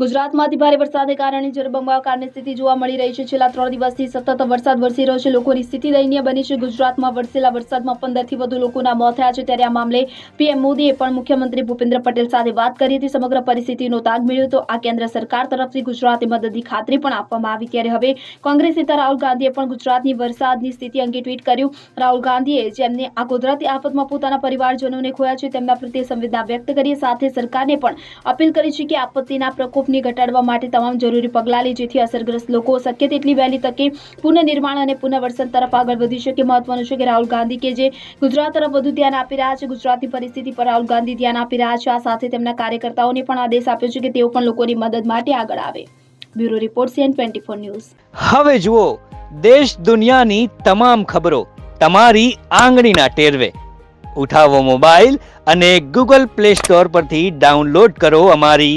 ગુજરાતમાં ભારે વરસાદને કારણે જળબંબાકારની સ્થિતિ જોવા મળી રહી છે. છેલ્લા ત્રણ દિવસથી સતત વરસાદ વરસી રહ્યો છે. લોકોની સ્થિતિ દયનીય બની છે. ગુજરાતમાં વરસેલા વરસાદમાં પંદરથી વધુ લોકોના મોત થયા છે. ત્યારે આ મામલે પીએમ મોદીએ પણ મુખ્યમંત્રી ભૂપેન્દ્ર પટેલ સાથે વાત કરી હતી. સમગ્ર પરિસ્થિતિનો તાગ મેળવ્યો હતો. આ કેન્દ્ર સરકાર તરફથી ગુજરાતે મદદની ખાતરી પણ આપવામાં આવી. ત્યારે હવે કોંગ્રેસ નેતા રાહુલ ગાંધીએ પણ ગુજરાતની વરસાદની સ્થિતિ અંગે ટ્વીટ કર્યું. રાહુલ ગાંધીએ જેમને આ કુદરતી આફતમાં પોતાના પરિવારજનોને ખોયા છે તેમના પ્રત્યે સંવેદના વ્યક્ત કરી સાથે સરકારને પણ અપીલ કરી છે કે આપત્તિના પ્રકોપને ઘટાડવા માટે તમામ જરૂરી પગલાં લે, જેથી અસરગ્રસ્ત લોકો શક્ય તેટલી વહેલી તકે પુનઃનિર્માણ અને પુનઃવસન તરફ આગળ વધી શકે. મહત્વનું છે કે રાહુલ ગાંધી કે જે ગુજરાત તરફ વધુ ધ્યાન આપી રહ્યા છે, ગુજરાતની પરિસ્થિતિ પર રાહુલ ગાંધી ધ્યાન આપી રહ્યા છે. આ સાથે તેમના કાર્યકર્તાઓને પણ આદેશ આપ્યો છે કે તેઓ પણ લોકોની મદદ માટે આગળ આવે. Bureau report, CN twenty four news. હવે જુઓ, દેશ દુનિયાની તમામ ખબરો તમારી આંગળીના ટેરવે. ઉઠાવો મોબાઈલ અને ગૂગલ પ્લે સ્ટોર પરથી ડાઉનલોડ કરો અમારી